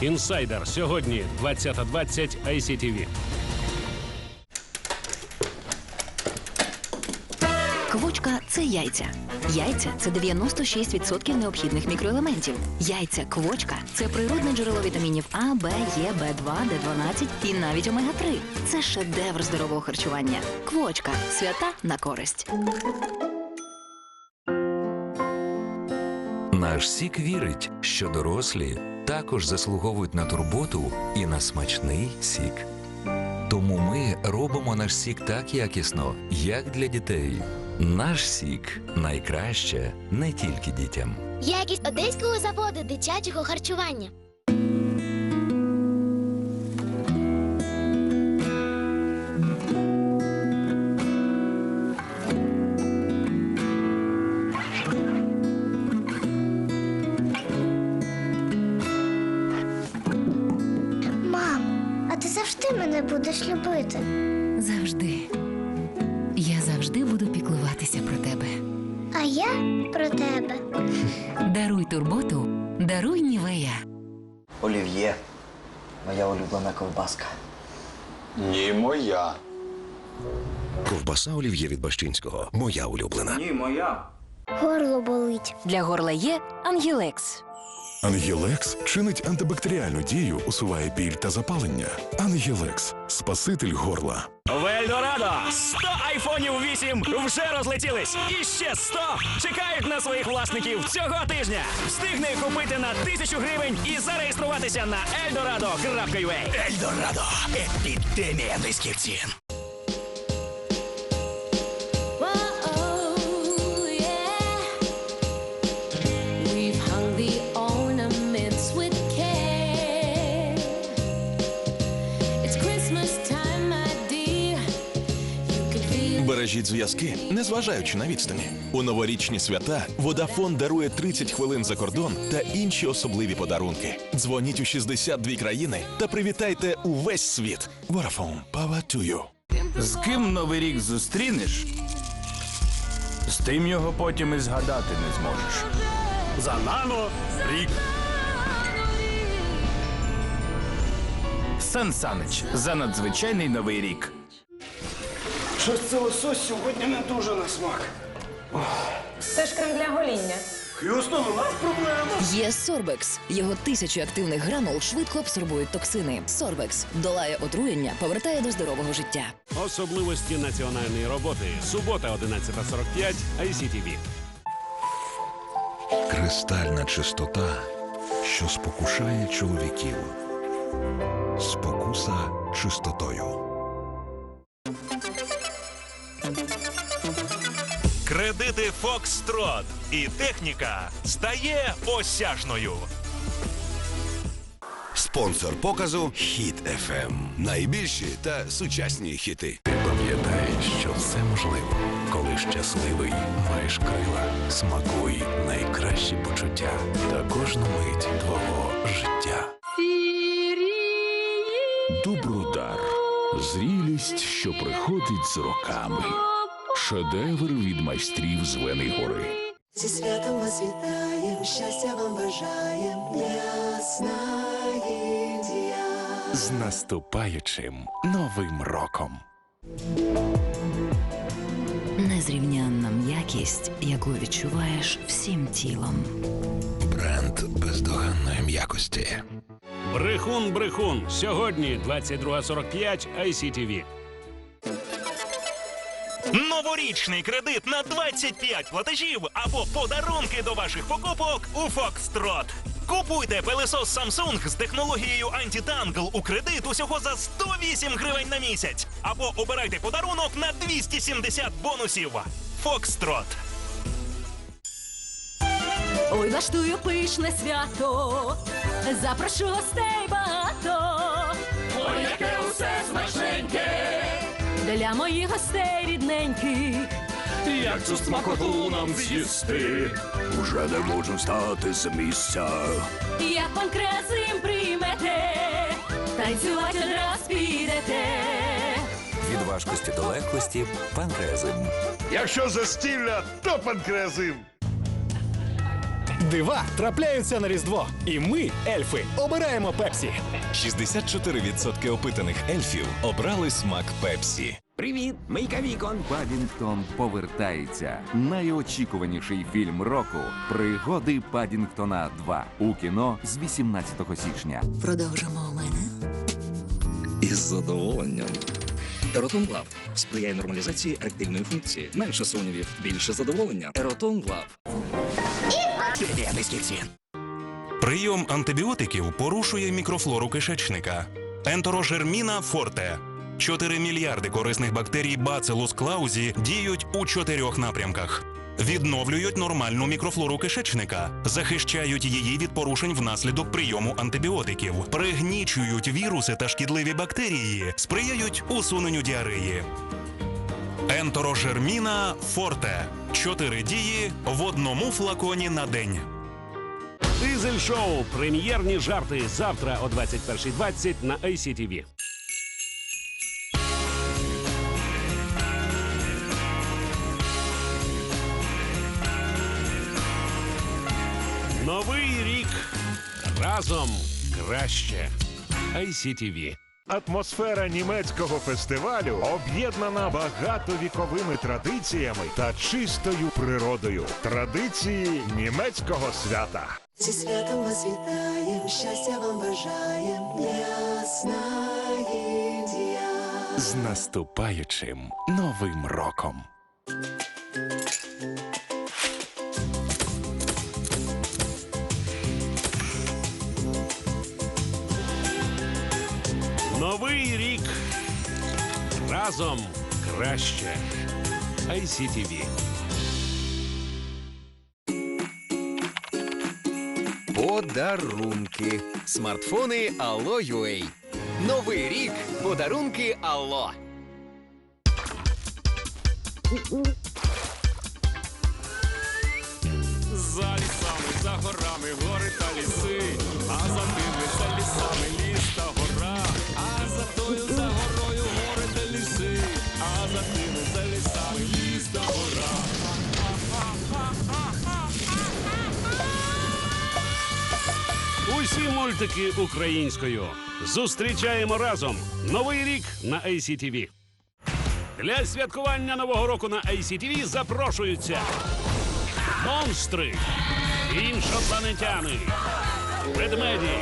Інсайдер сьогодні 20.20 ICTV. Квочка це яйця. Яйця це 96% необхідних мікроелементів. Яйця квочка це природне джерело вітамінів А, Б, Е, Б2, Д12 і навіть омега-3. Це шедевр здорового харчування. Квочка свята на користь. Наш сік вірить, що дорослі також заслуговують на турботу і на смачний сік. Тому ми робимо наш сік так якісно, як для дітей. Наш сік найкраще не тільки дітям. Якість одеського заводу дитячого харчування. Ти завжди мене будеш любити. Завжди. Я завжди буду піклуватися про тебе. А я про тебе. Даруй турботу, даруй нівея. Олів'є. Моя улюблена ковбаска. Ні, моя. Ковбаса олів'є від Бащинського. Моя улюблена. Ні, моя. Горло болить. Для горла є ангілекс. Ангілекс чинить антибактеріальну дію, усуває біль та запалення. Ангілекс спаситель горла. В Ельдорадо 100 айфонів 8 вже розлетілись. І ще 100 чекають на своїх власників цього тижня. Встигни купити на тисячу гривень і зареєструватися на eldorado.ua. Ельдорадо. Епідемія низьких цін. Feel зв'язки, незважаючи на відстані. У новорічні свята Водафон дарує 30 хвилин за кордон та інші особливі подарунки. Дзвоніть у 62 країни та привітайте увесь світ. Водафон, power to you. З ким новий рік зустрінеш? З тим його потім і згадати не зможеш. За нано рік. Сан Санич за надзвичайний новий рік. Щось це лосось сьогодні не дуже на смак. Це ж крем для гоління. Х'юстон, у нас проблема. Є Сорбекс. Його тисячі активних гранул швидко абсорбують токсини. Сорбекс долає отруєння, повертає до здорового життя. Особливості національної роботи. Субота 11.45 ICTV. Кристальна чистота, що спокушає чоловіків. Спокуса чистотою. Кредити Фокстрот і техніка стає осяжною. Спонсор показу Хіт FM. Найбільші та сучасні хіти. Ти пам'ятаєш, що все можливо, коли щасливий, маєш крила, смакуй найкращі почуття та кожну мить твого життя. Добродар. Зрілість, що приходить з роками. Шедевр від майстрів з Вени гори. Зі святом вас вітаєм, щастя вам бажаєм, ясна Індія. З наступаючим новим роком. Незрівнянна м'якість, яку відчуваєш всім тілом. Бренд бездоганної м'якості. Брехун, брехун. Сьогодні 22.45 ICTV. Новорічний кредит на 25 платежів або подарунки до ваших покупок у Фокстрот. Купуйте пилесос Samsung з технологією антитангл у кредит усього за 108 гривень на місяць. Або обирайте подарунок на 270 бонусів. Фокстрот. Ой, влаштую пишне свято, запрошу гостей багато. Ой, яке усе смачненьке, для моїх гостей рідненьких. Як цю смакоту нам з'їсти? Уже не можу встати з місця. Як пан красим приймете, танцювати одраз підете. Від важкості до легкості панкреазим. Якщо застілля, то панкреазим. Дива трапляються на Різдво. І ми, ельфи, обираємо Пепсі. 64% опитаних ельфів обрали смак Пепсі. Привіт, Мийка Вікон. Падінгтон повертається. Найочікуваніший фільм року. Пригоди Падінгтона 2 у кіно з 18 січня. Продовжимо у мене. Із задоволенням. Еротон Лав сприяє нормалізації еректильної функції. Менше сумнівів, більше задоволення. Еротон Лав. Прийом антибіотиків порушує мікрофлору кишечника. Ентерожерміна форте. 4 мільярди корисних бактерій Bacillus клаузі діють у чотирьох напрямках. Відновлюють нормальну мікрофлору кишечника, захищають її від порушень внаслідок прийому антибіотиків, пригнічують віруси та шкідливі бактерії, сприяють усуненню діареї. Ентерожерміна форте. Чотири дії в одному флаконі на день. Дизель шоу. Прем'єрні жарти завтра о 21.20 на ICTV. Новий рік разом краще. ICTV. Атмосфера німецького фестивалю об'єднана багатовіковими традиціями та чистою природою. Традиції німецького свята. Зі святом вас вітаєм, щастя вам бажаєм, ясна Індія. З наступаючим новим роком. Разом краще. ICTV. Подарунки. Смартфони Allo UA. Новий рік. Подарунки Allo. За лісами, за горами, гори та ліси, а за тими, за лісами, мультики українською. Зустрічаємо разом Новий рік на ICTV. Для святкування нового року на ICTV запрошуються монстри, іншопланетяни, ведмеді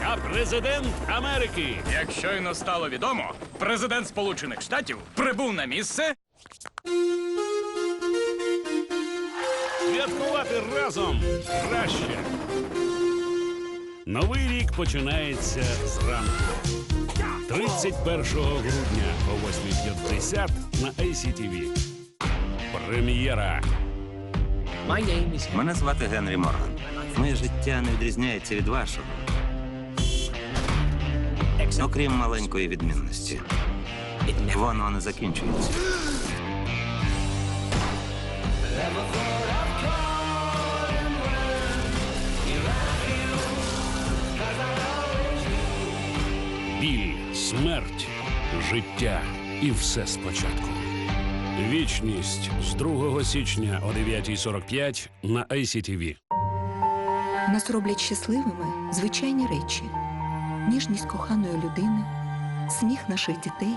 та президент Америки. Як щойно стало відомо, президент Сполучених Штатів прибув на місце. Святкувати разом краще. Новий рік починається зранку. 31 грудня о 8.50 на ICTV. Прем'єра. Мене звати Генрі Морган. Моє життя не відрізняється від вашого. Окрім маленької відмінності. Воно не закінчується. Біль, смерть, життя і все спочатку. Вічність з 2 січня о 9.45 на ICTV. Нас роблять щасливими звичайні речі: ніжність коханої людини, сміх наших дітей,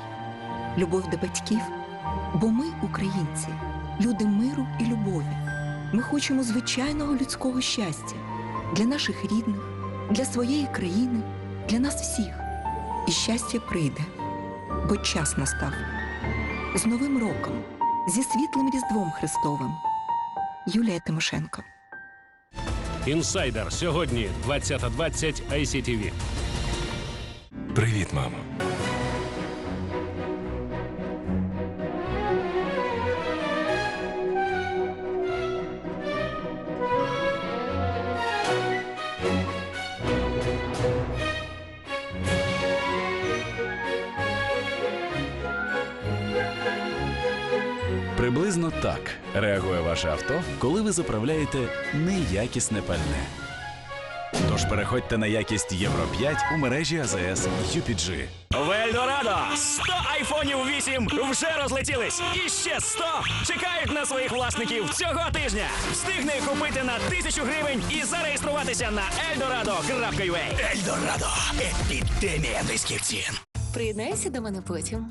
любов до батьків. Бо ми, українці, люди миру і любові. Ми хочемо звичайного людського щастя для наших рідних, для своєї країни, для нас всіх. І щастя прийде, бо час настав. З Новим роком, зі світлим Різдвом Христовим. Юлія Тимошенко. Інсайдер сьогодні 20.20 ICTV. Привіт, мамо. Приблизно так реагує ваше авто, коли ви заправляєте неякісне пальне. Тож переходьте на якість Євро 5 у мережі АЗС UPG. В Ельдорадо 100 айфонів 8 вже розлетілись. І ще 100 чекають на своїх власників цього тижня. Встигни купити на тисячу гривень і зареєструватися на eldorado.ua. Ельдорадо. Епідемія низьких цін. Приєднайся до мене потім.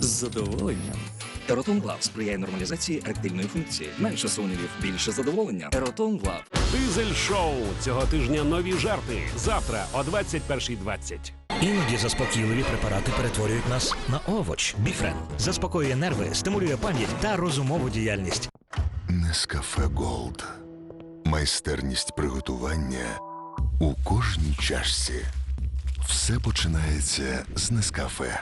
З задоволенням. Еротон Лав сприяє нормалізації еректильної функції. Менше сумнівів, більше задоволення. Еротон Лав. Дизель шоу цього тижня нові жарти. Завтра о 21.20. Іноді заспокійливі препарати перетворюють нас на овоч. Біфрен заспокоює нерви, стимулює пам'ять та розумову діяльність. Нескафе Голд. Майстерність приготування у кожній чашці. Все починається з Нескафе.